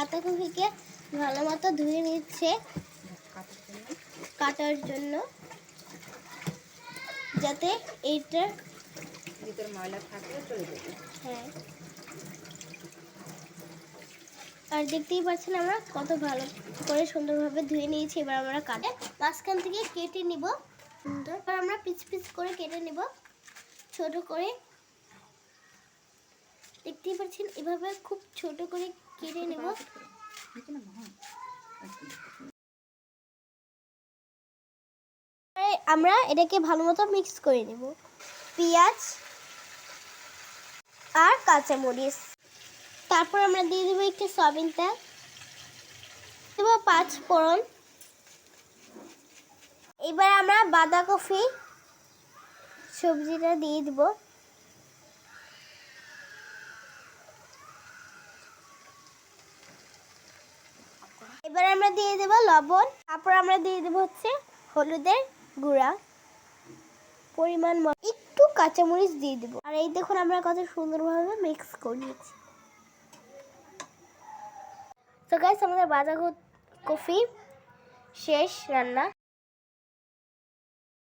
বাঁধাকপিকে ভালো মতো ধুয়ে নিচ্ছে কাটার জন্য যাতে এইটা ভিতরে ময়লা থাকলে চলে যাবে। হ্যাঁ। আর দেখতেই পাচ্ছেন আমরা কত ভালো করে সুন্দরভাবে ধুয়ে নিয়েছি এবার আমরা কাটে। মাঝখান থেকে কেটে নিব সুন্দর। এবার আমরা পিচ পিচ করে কেটে নিব। ছোট করে দেখতেই পাচ্ছেন এভাবে খুব ছোট করে কেটে নেব। আমরা এটাকে ভালো মতো মিক্স করে নেব। পেঁয়াজ আর কাঁচামরিচ। তারপর আমরা দিয়ে দেবো একটু সয়াবিন তেল। দেবো পাঁচ ফোড়ন। এবার আমরা বাঁধাকপি সবজিটা দিয়ে দেবো। এবার আমরা দিয়ে দেবো লবণ। তারপর আমরা দিয়ে দেবো হচ্ছে হলুদের গুঁড়া। পরিমাণ একটু কাঁচামরিচ দিয়ে দেবো। আর এই দেখুন আমরা কত সুন্দরভাবে মিক্স করিয়েছি। তো গাইস আমাদের বাঁধাকপি শেষ রান্না।